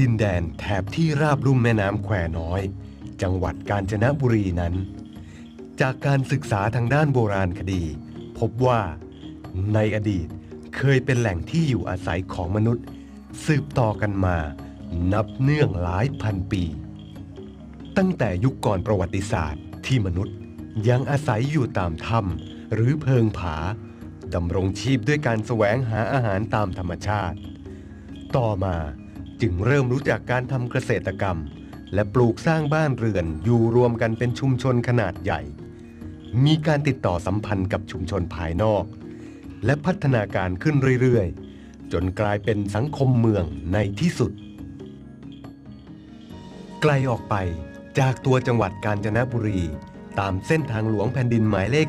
ดินแดนแถบที่ราบลุ่มแม่น้ำแควน้อย จังหวัดกาญจนบุรีนั้น จากการศึกษาทางด้านโบราณคดี พบว่าในอดีตเคยเป็นแหล่งที่อยู่อาศัยของมนุษย์ สืบต่อกันมา นับเนื่องหลายพันปี ตั้งแต่ยุคก่อนประวัติศาสตร์ที่มนุษย์ยังอาศัยอยู่ตามถ้ำหรือเพิงผาดำรงชีพด้วยการแสวงหาอาหารตามธรรมชาติ ต่อมา จึงเริ่มรู้จักการทำเกษตรกรรม และปลูกสร้างบ้านเรือนอยู่รวมกันเป็นชุมชนขนาดใหญ่ มีการติดต่อสัมพันธ์กับชุมชนภายนอก และพัฒนาการขึ้นเรื่อยๆ จนกลายเป็นสังคมเมืองในที่สุด ไกลออกไปจากตัวจังหวัดกาญจนบุรี ตามเส้นทางหลวงแผ่นดินหมายเลข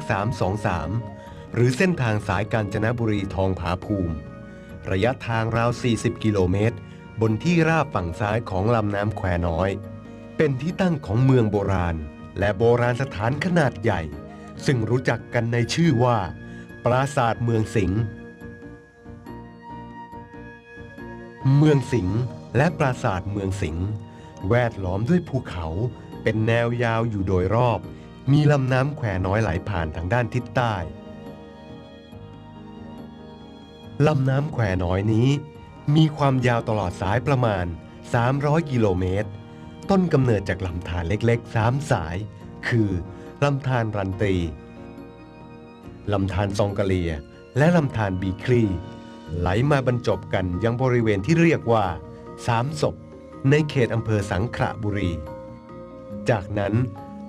323 หรือเส้นทางสายกาญจนบุรีทองผาภูมิ ระยะทางราว 40 กิโลเมตร บนที่ราบฝั่งซ้ายของลำน้ำแควน้อย เป็นที่ตั้งของเมืองโบราณ และโบราณสถานขนาดใหญ่ ซึ่งรู้จักกันในชื่อว่า ปราสาทเมืองสิงห์เมืองสิงห์และปราสาทเมืองสิงห์แวดล้อมด้วยภูเขา เป็นแนวยาวอยู่โดยรอบ มีลำน้ำแควน้อยไหลผ่านทางด้านทิศใต้ลำน้ำแควน้อยนี้ มีความยาวตลอดสายประมาณ 300 กิโลเมตร ต้นกำเนิดจากลำธารเล็กๆ 3 สาย คือลำธารรันตี ลำธารซองกะเลีย และลำธารบีคลีไหลมาบรรจบกันยังบริเวณที่เรียกว่าสามศพในเขตอำเภอสังขละบุรี จากนั้น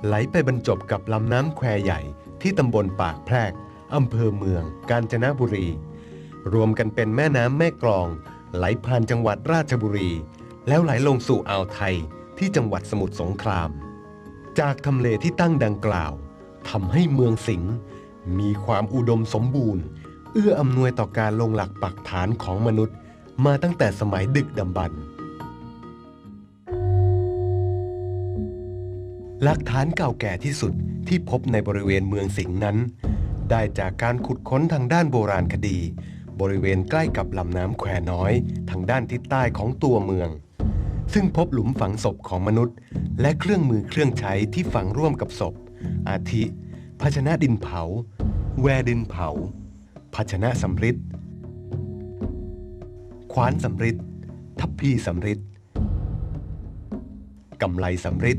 ไหลไปบรรจบกับลำน้ำแควใหญ่ที่ตำบลปากแพรกอำเภอเมืองกาญจนบุรี รวมกันเป็นแม่น้ำแม่กลอง ไหลผ่านจังหวัดราชบุรี แล้วไหลลงสู่อ่าวไทยที่จังหวัดสมุทรสงคราม จากทำเลที่ตั้งดังกล่าวทำให้เมืองสิงห์มีความอุดมสมบูรณ์ เอื้ออำนวยต่อการลงหลักปักฐานของมนุษย์ มาตั้งแต่สมัยดึกดำบรรพ์หลักฐานเก่าแก่ที่สุดที่พบในบริเวณเมืองสิงห์นั้น ได้จากการขุดค้นทางด้านโบราณคดี บริเวณใกล้กับลำน้ำแควน้อย ทางด้านทิศใต้ของตัวเมือง ซึ่งพบหลุมฝังศพของมนุษย์ และเครื่องมือเครื่องใช้ที่ฝังร่วมกับศพ อาทิ ภาชนะดินเผา แวดินเผา ภาชนะสำริดขวานสำริดทัพพีสำริดกำไลสำริด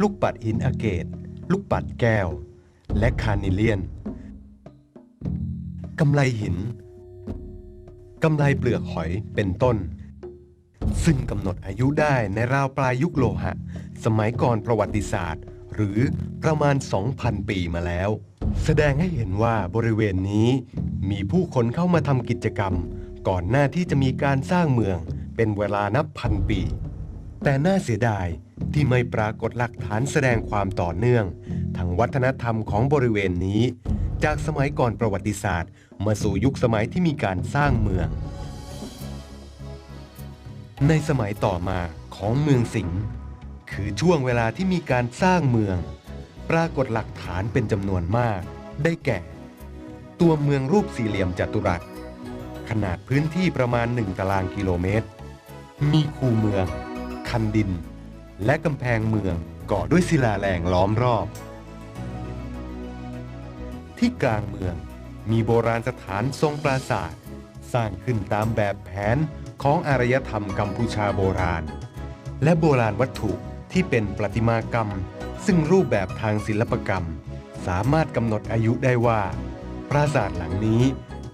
ลูกปัดหินอาเกต ลูกปัดแก้ว และคาร์นิเลียน กำไลหินกำไลเปลือกหอยเป็นต้น ซึ่งกำหนดอายุได้ในราวปลายยุคโลหะ สมัยก่อนประวัติศาสตร์ หรือประมาณ 2,000 ปีมาแล้ว แสดงให้เห็นว่าบริเวณนี้มีผู้คนเข้ามาทำกิจกรรม ก่อนหน้าที่จะมีการสร้างเมืองเป็นเวลานับพันปี แต่น่าเสียดายที่ไม่ปรากฏหลักฐานแสดงความต่อเนื่องทางวัฒนธรรมของบริเวณนี้ จากสมัยก่อนประวัติศาสตร์ มาสู่ยุคสมัยที่มีการสร้างเมือง ในสมัยต่อมาของเมืองสิงห์คือช่วงเวลาที่มีการสร้างเมือง ปรากฏหลักฐานเป็นจำนวนมาก ได้แก่ ตัวเมืองรูปสี่เหลี่ยมจัตุรัส ขนาดพื้นที่ประมาณ 1 ตารางกิโลเมตร มีคูเมือง คันดิน และกำแพงเมืองก่อด้วยศิลาแรงล้อมรอบ ที่กลางเมือง มีโบราณสถานทรงปราสาท สร้างขึ้นตามแบบแผนของอารยธรรมกัมพูชาโบราณ และโบราณวัตถุที่เป็นประติมากรรม ซึ่งรูปแบบทางศิลปกรรม สามารถกำหนดอายุได้ว่า ปราสาทหลังนี้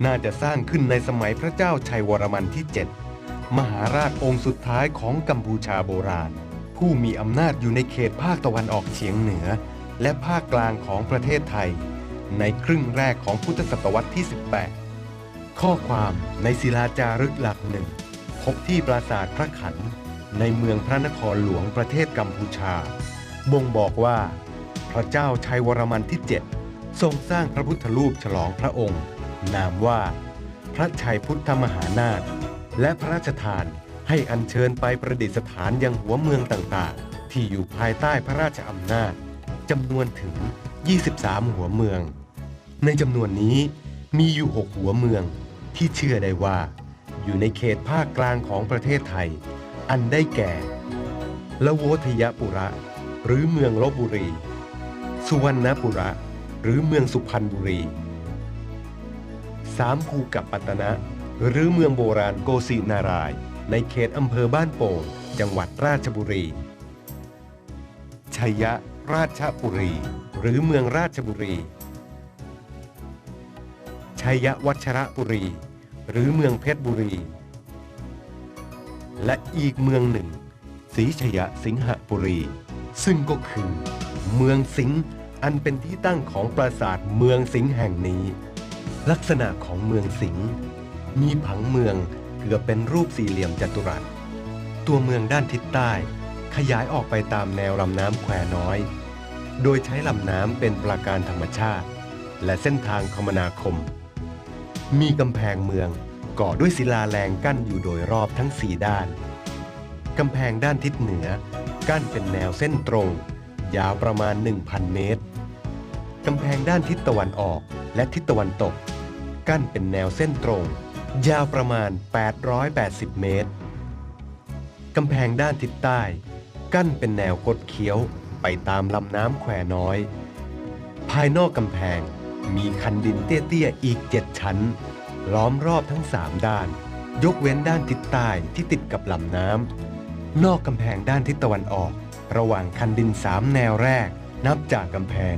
น่าจะสร้างขึ้นในสมัยพระเจ้าชัยวรมันที่ 7 มหาราชองค์สุดท้ายของกัมพูชาโบราณ ผู้มีอำนาจอยู่ในเขตภาคตะวันออกเฉียงเหนือ และภาคกลางของประเทศไทย ในครึ่งแรกของพุทธศตวรรษที่ 18 ข้อความในศิลาจารึกหลักหนึ่ง พบที่ปราสาทพระขัน ในเมืองพระนครหลวงประเทศกัมพูชา บ่งบอกว่า พระเจ้าชัยวรมันที่ 7 ทรงสร้างพระพุทธรูปฉลองพระองค์ นามว่า พระชัยพุทธมหานาถและพระราชทานให้อัญเชิญไปประดิษฐานยังหัวเมืองต่างๆ ที่อยู่ภายใต้พระราชอำนาจจำนวนถึง 23 หัวเมือง ในจำนวนนี้มีอยู่ 6 หัวเมืองที่เชื่อได้ว่า อยู่ในเขตภาคกลางของประเทศไทย อันได้แก่ละโวทยปุระ หรือเมืองลบบุรี สุวรรณปุระ หรือเมืองสุพรรณบุรี สามภูกับปัตนะ หรือเมืองโบราณโกสินาราย ในเขตอำเภอบ้านโป่งจังหวัดราชบุรี ชัยยะราชบุรี หรือเมืองราชบุรี ชัยยวัชระบุรี หรือเมืองเพชรบุรี และอีกเมืองหนึ่งศรีชยสิงหบุรี ซึ่งก็คือ เมืองสิงห์อันเป็นที่ตั้งของปราสาทเมืองสิงห์แห่งนี้ ลักษณะของเมืองสิงห์มีผังเมืองเกือบเป็นรูปสี่เหลี่ยมจัตุรัส ตัวเมืองด้านทิศใต้ ขยายออกไปตามแนวลำน้ำแควน้อย โดยใช้ลำน้ำเป็นปราการธรรมชาติ และเส้นทางคมนาคม มีกำแพงเมืองก่อด้วยศิลาแรงกั้นอยู่โดยรอบทั้งสี่ด้าน กำแพงด้านทิศเหนือ กั้นเป็นแนวเส้นตรง ยาวประมาณ 1,000 เมตร กำแพงด้านทิศตะวันออกและทิศตะวันตก กั้นเป็นแนวเส้นตรง ยาวประมาณ 880 เมตร กำแพงด้านทิศใต้ กั้นเป็นแนวคดเคี้ยวไปตามลำน้ำแควน้อย ภายนอกกำแพง มีคันดินเตี้ยๆอีกเจ็ดชั้น ล้อมรอบทั้งสามด้าน ยกเว้นด้านทิศใต้ที่ติดกับลำน้ำนอกกำแพงด้านทิศตะวันออก ระหว่างคันดินสามแนวแรก นับจากกำแพง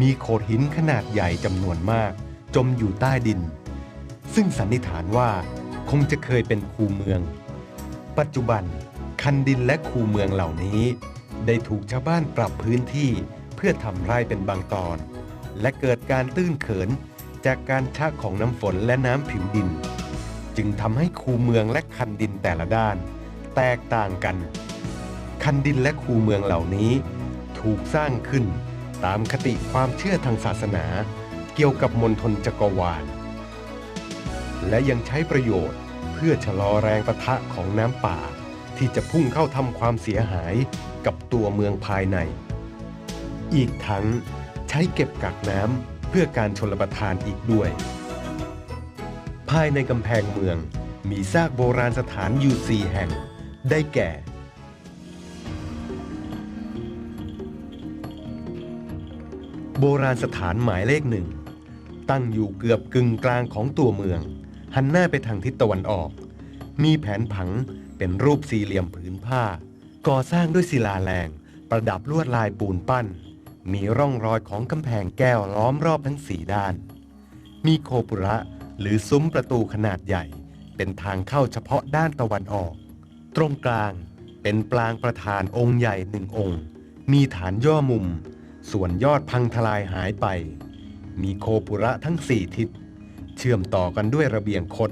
มีโขดหินขนาดใหญ่จำนวนมาก จมอยู่ใต้ดิน ซึ่งสันนิษฐานว่าคงจะเคยเป็นคูเมือง ปัจจุบัน คันดินและคูเมืองเหล่านี้ ได้ถูกชาวบ้านปรับพื้นที่เพื่อทำไร่เป็นบางตอน และเกิดการตื้นเขิน จากการชักของน้ำฝนและน้ำผิวดิน จึงทำให้คูเมืองและคันดินแต่ละด้าน แตกต่างกัน คันดินและคูเมืองเหล่านี้ ถูกสร้างขึ้นตามคติความเชื่อทางศาสนาเกี่ยวกับมณฑลจักรวาล และยังใช้ประโยชน์เพื่อชะลอแรงประทะของน้ำป่า ที่จะพุ่งเข้าทำความเสียหายกับตัวเมืองภายใน อีกทั้ง ใช้เก็บกักน้ำเพื่อการชลประทานอีกด้วย ภายในกำแพงเมืองมีซากโบราณสถานอยู่สี่แห่ง ได้แก่ โบราณสถานหมายเลขหนึ่ง ตั้งอยู่เกือบกึ่งกลางของตัวเมือง หันหน้าไปทางทิศตะวันออก มีแผนผังเป็นรูปสี่เหลี่ยมผืนผ้า ก่อสร้างด้วยศิลาแรง ประดับลวดลายปูนปั้น มีร่องรอยของกำแพงแก้วล้อมรอบทั้งสี่ด้าน มีโคปุระหรือซุ้มประตูขนาดใหญ่ เป็นทางเข้าเฉพาะด้านตะวันออก ตรงกลางเป็นปลางประธานองค์ใหญ่หนึ่งองค์ มีฐานย่อมุม ส่วนยอดพังทลายหายไป มีโคปุระทั้งสี่ทิศ เชื่อมต่อกันด้วยระเบียงคด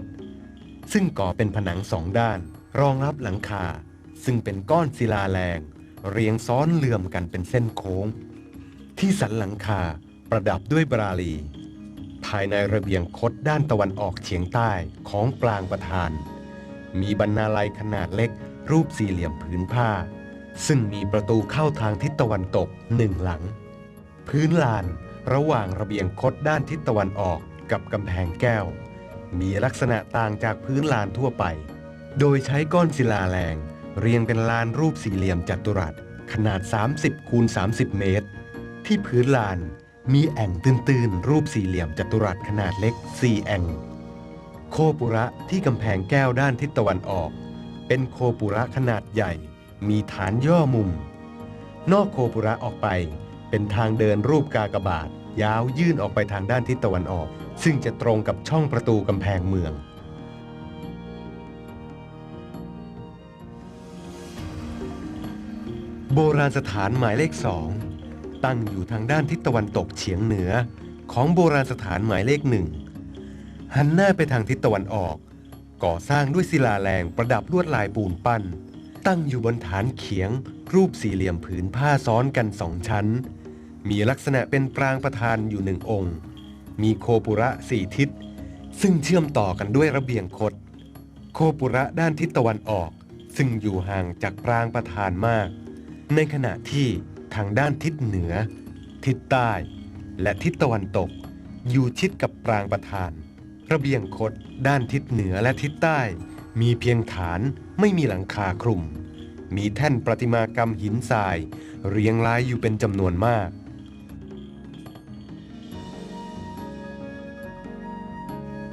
ซึ่งก่อเป็นผนังสองด้าน รองรับหลังคา ซึ่งเป็นก้อนศิลาแรง เรียงซ้อนเลื่อมกันเป็นเส้นโค้ง ที่สันหลังคาประดับด้วยบราลี ภายในระเบียงคดด้านตะวันออกเฉียงใต้ของปลางประธาน มีบรรณาลัยขนาดเล็กรูปสี่เหลี่ยมผืนผ้า ซึ่งมีประตูเข้าทางทิศตะวันตกหนึ่งหลัง พื้นลานระหว่างระเบียงคดด้านทิศตะวันออกกับกำแพงแก้ว มีลักษณะต่างจากพื้นลานทั่วไป โดยใช้ก้อนศิลาแรง เรียงเป็นลานรูปสี่เหลี่ยมจัตุรัสขนาด 30คูณ30 เมตร ที่พื้นลานมีแอ่งตื้นๆ รูปสี่เหลี่ยมจัตุรัสขนาดเล็ก4แอ่ง โคปุระที่กำแพงแก้วด้านทิศตะวันออก เป็นโคปุระขนาดใหญ่ มีฐานย่อมุม นอกโคปุระออกไป เป็นทางเดินรูปกากบาท ยาวยื่นออกไปทางด้านทิศตะวันออก ซึ่งจะตรงกับช่องประตูกำแพงเมืองโบราณสถานหมายเลขสอง ตั้งอยู่ทางด้านทิศตะวันตกเฉียงเหนือของโบราณสถานหมายเลขหนึ่งหันหน้าไปทางทิศตะวันออก ก่อสร้างด้วยศิลาแรงประดับลวดลายปูนปั้น ตั้งอยู่บนฐานเขียง รูปสี่เหลี่ยมผืนผ้าซ้อนกันสองชั้น มีลักษณะเป็นปรางประธานอยู่หนึ่งองค์ มีโคปุระสี่ทิศ ซึ่งเชื่อมต่อกันด้วยระเบียงคดโคปุระด้านทิศตะวันออก ซึ่งอยู่ห่างจากปรางประธานมาก ในขณะที่ ทางด้านทิศเหนือ ทิศใต้ และทิศตะวันตก อยู่ชิดกับปรางประธาน ระเบียงคดด้านทิศเหนือและทิศใต้ มีเพียงฐานไม่มีหลังคาคลุม มีแท่นประติมากรรมหินทราย เรียงรายอยู่เป็นจำนวนมาก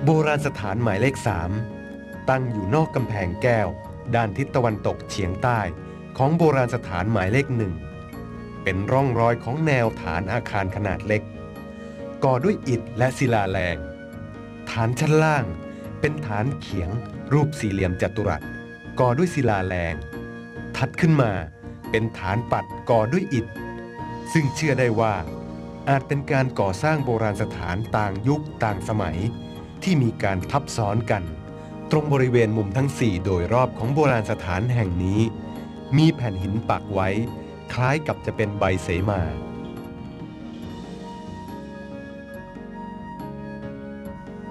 โบราณสถานหมายเลข 3 ตั้งอยู่นอกกำแพงแก้ว ด้านทิศตะวันตกเฉียงใต้ ของโบราณสถานหมายเลขหนึ่ง เป็นร่องรอยของแนวฐานอาคารขนาดเล็ก ก่อด้วยอิฐและศิลาแรง ฐานชั้นล่างเป็นฐานเขียง รูปสี่เหลี่ยมจัตุรัส ก่อด้วยศิลาแรง ถัดขึ้นมาเป็นฐานปัดก่อด้วยอิฐ ซึ่งเชื่อได้ว่าอาจเป็นการก่อสร้างโบราณสถานต่างยุคต่างสมัย ที่มีการทับซ้อนกัน ตรงบริเวณมุมทั้ง 4 โดยรอบของโบราณสถานแห่งนี้ มีแผ่นหินปักไว้ คล้ายกับจะเป็นใบเสมา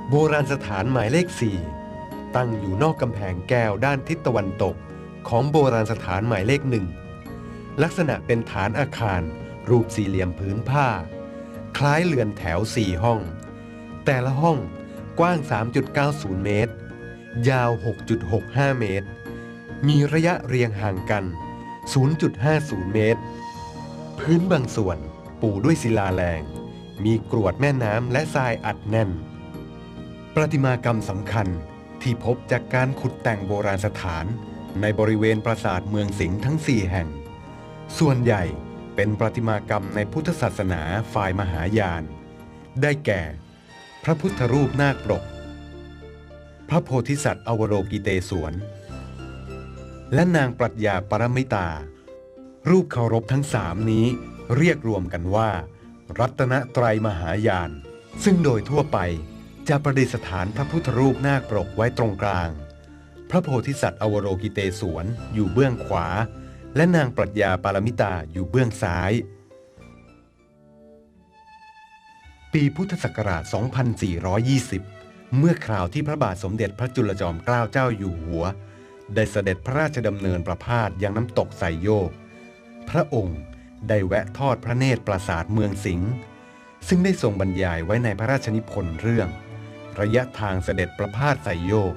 โบราณสถานหมายเลข 4 ตั้งอยู่นอกกำแพงแก้วด้านทิศตะวันตก ของโบราณสถานหมายเลขหนึ่งลักษณะเป็นฐานอาคาร รูปสี่เหลี่ยมผืนผ้า คล้ายเรือนแถว4ห้อง แต่ละห้องกว้าง 3.90 เมตร ยาว 6.65 เมตร มีระยะเรียงห่างกัน 0.50 เมตร พื้นบางส่วนปูด้วยศิลาแรง มีกรวดแม่น้ำและทรายอัดแน่น ประติมากรรมสำคัญที่พบจากการขุดแต่งโบราณสถาน ในบริเวณปราสาทเมืองสิงห์ทั้ง 4 แห่ง ส่วนใหญ่เป็นประติมากรรมในพุทธศาสนาฝ่ายมหายาน ได้แก่ พระพุทธรูปนาคปรก พระโพธิสัตว์อวโรกิเตศวร และนางปรัชญาปรมิตา รูปเคารพทั้งสามนี้เรียกรวมกันว่า รัตนไตรมหายาน ซึ่งโดยทั่วไปจะประดิษฐานพระพุทธรูปนาคปรกไว้ตรงกลาง พระโพธิสัตว์อวโรกิเตศวรอยู่เบื้องขวา และนางปรัชญาปารมิตาอยู่เบื้องซ้าย ปีพุทธศักราช 2420 เมื่อคราวที่พระบาทสมเด็จพระจุลจอมเกล้าเจ้าอยู่หัว ได้เสด็จพระราชดำเนินประพาสยังน้ำตกไซโยก พระองค์ได้แวะทอดพระเนตรปราสาทเมืองสิงห์ซึ่งได้ทรงบรรยายไว้ในพระราชนิพนธ์เรื่อง ระยะทางเสด็จประพาสไซโยก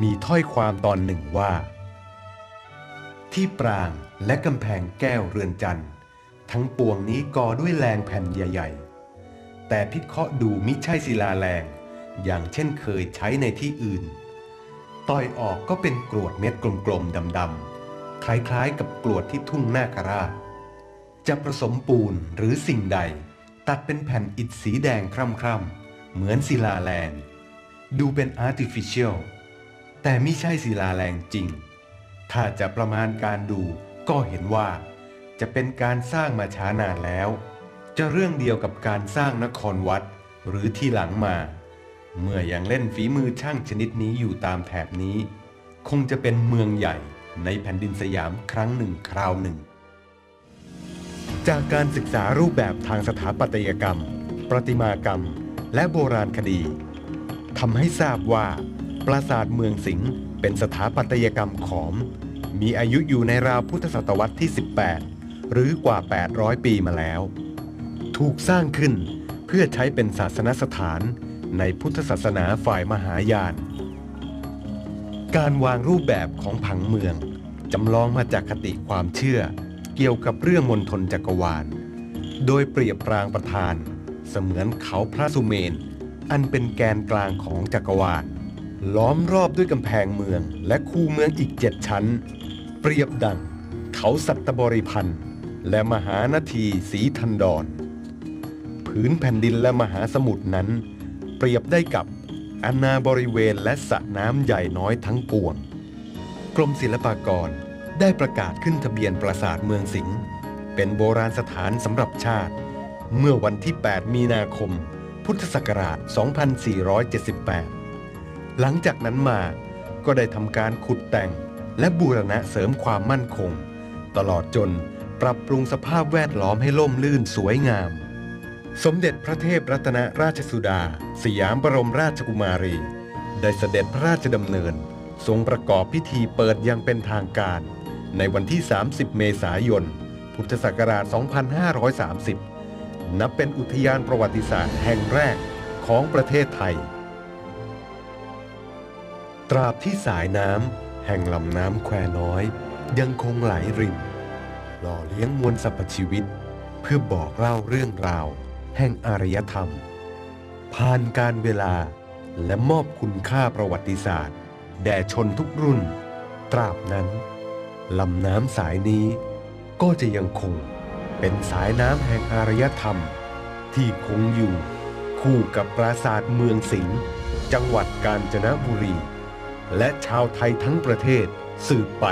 มีถ้อยความตอนหนึ่งว่า ที่ปรางและกำแพงแก้วเรือนจันทร์ทั้งปวงนี้ก่อด้วยแรงแผ่นใหญ่ๆ แต่พิเคราะห์ดูมิใช่ศิลาแรง อย่างเช่นเคยใช้ในที่อื่น ต่อยออกก็เป็นกรวดเม็ดกลมๆดำๆคล้ายๆกับกรวดที่ทุ่งนาคราช จะผสมปูนหรือสิ่งใด ตัดเป็นแผ่นอิฐสีแดงคร่ำๆ เหมือนศิลาแรง ดูเป็น artificial แต่ไม่ใช่ศิลาแรงจริง ถ้าจะประมาณการดูก็เห็นว่า จะเป็นการสร้างมาช้านานแล้ว จะเรื่องเดียวกับการสร้างนครวัดหรือที่หลังมา เมื่อยังเล่นฝีมือช่างชนิดนี้อยู่ตามแถบนี้ คงจะเป็นเมืองใหญ่ในแผ่นดินสยามครั้งหนึ่งคราวหนึ่ง จากการศึกษารูปแบบทางสถาปัตยกรรม ประติมากรรม และโบราณคดีทำให้ทราบว่า ปราสาทเมืองสิงห์เป็นสถาปัตยกรรมขอม มีอายุอยู่ในราวพุทธศตวรรษที่ 18 หรือกว่า 800 ปีมาแล้ว ถูกสร้างขึ้นเพื่อใช้เป็นศาสนสถาน ในพุทธศาสนาฝ่ายมหายาน การวางรูปแบบของผังเมือง จำลองมาจากคติความเชื่อ เกี่ยวกับเรื่องมณฑลจักรวาล โดยเปรียบปรางประธาน เสมือนเขาพระสุเมน อันเป็นแกนกลางของจักรวาล ล้อมรอบด้วยกำแพงเมืองและคูเมืองอีกเจ็ดชั้น เปรียบดัง เขาสัตบริพันธ์และมหานาทีสีทันดรผืนแผ่นดินและมหาสมุทรนั้น เปรียบได้กับอาณาบริเวณและสระน้ำใหญ่น้อยทั้งปวง กรมศิลปากรได้ประกาศขึ้นทะเบียนปราสาทเมืองสิงห์เป็นโบราณสถานสำหรับชาติ เมื่อวันที่ 8 มีนาคม พุทธศักราช 2478 หลังจากนั้นมาก็ได้ทำการขุดแต่งและบูรณะเสริมความมั่นคง ตลอดจนปรับปรุงสภาพแวดล้อมให้ล่มลื่นสวยงาม สมเด็จพระเทพรัตนราชสุดา สยามบรมราชกุมารี ได้เสด็จพระราชดำเนิน ทรงประกอบพิธีเปิดอยังเป็นทางการ ในวันที่ 30 เมษายน พุทธศักราช 2530 นับเป็นอุทยานประวัติศาสตร์แห่งแรกของประเทศไทย ตราบที่สายน้ำแห่งลำน้ำแควน้อย ยังคงไหลรินหล่อเลี้ยงมวลสรรพชีวิต เพื่อบอกเล่าเรื่องราว แห่งอารยธรรม ผ่านการเวลาและมอบคุณค่าประวัติศาสตร์ แด่ชนทุกรุ่น ตราบนั้นลำน้ำสายนี้ก็จะยังคงเป็นสายน้ำแห่งอารยธรรม ที่คงอยู่คู่กับปราสาทเมืองสิงห์จังหวัดกาญจนบุรี และชาวไทยทั้งประเทศสืบไป